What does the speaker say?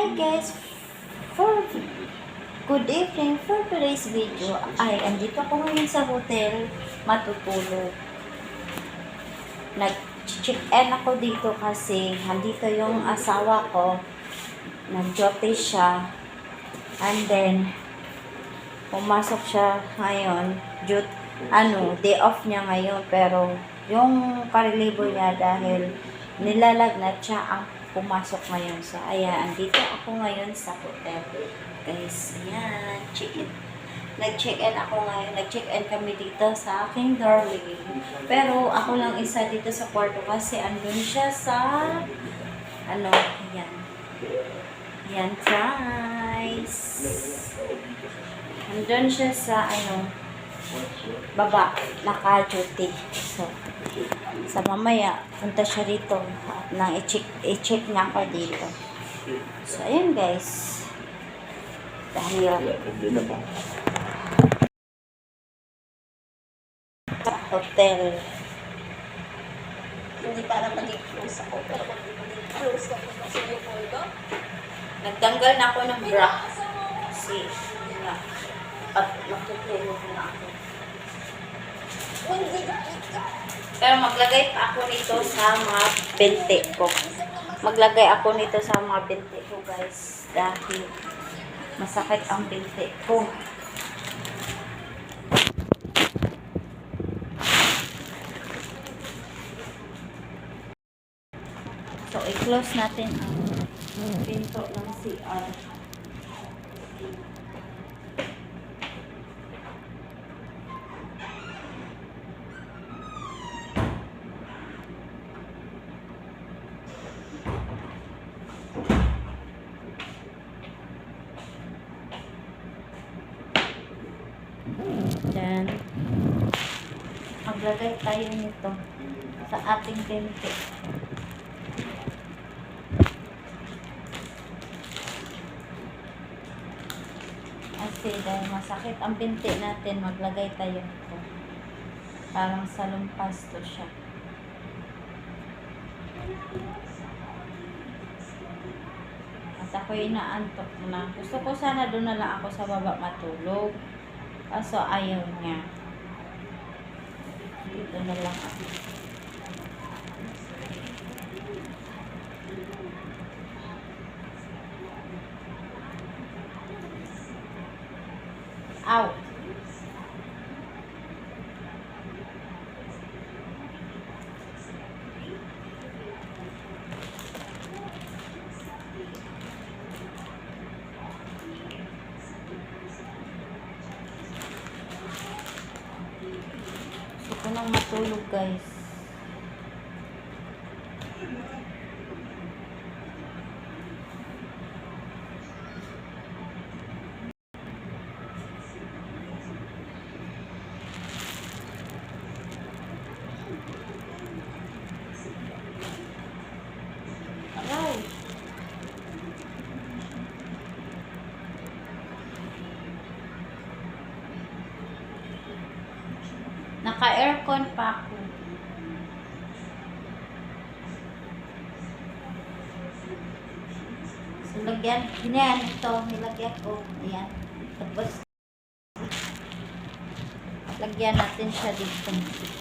Hi guys! For good evening for today's video ay andito ako ngayon sa hotel matutulog. Nag-check in ako dito kasi andito yung asawa ko. Nag-duty siya. And then, pumasok siya ngayon. Due, ano, day off niya ngayon. Pero, yung karelibo niya dahil nilalagnat siya ang pumasok ngayon. So, ayan, andito ako ngayon sa hotel. Guys, ayan, check-in. Nag-check-in ako ngayon. Nag-check-in kami dito sa aking darling. Pero, ako lang isa dito sa kwarto kasi andun siya sa, ano, ayan. Ayan, guys. Andun siya sa, ano, baba, naka-duty. So, sa mamaya, punta siya rito at nang i-check, i-check niya ako dito. So, ayun guys. Dahil hotel, Hindi para maging close ako, pero maging close ako sa sa'yo ko ito, nagtanggal na ako ng bra. Kasi, yun nga, at matutulog na ako. hindi ka. Pero maglagay pa ako nito sa mga bente ko. Maglagay ako nito sa mga bente ko, guys. Dahil masakit ang bente ko. So, i-close natin ang pinto ng CR. Then, maglagay tayo nito sa ating bente. Kasi dahil masakit ang binti natin, maglagay tayo nito. Parang sa lumpas to siya. At ako'y inaantok na. Gusto ko sana doon na lang ako sa baba matulog. Kaso ayaw niya. Na lang. Out. Nang matulog guys. Naka-aircon pa ako. So, lagyan, ganyan, ito, nilagyan ko. Ayan. Tapos, lagyan natin siya dito.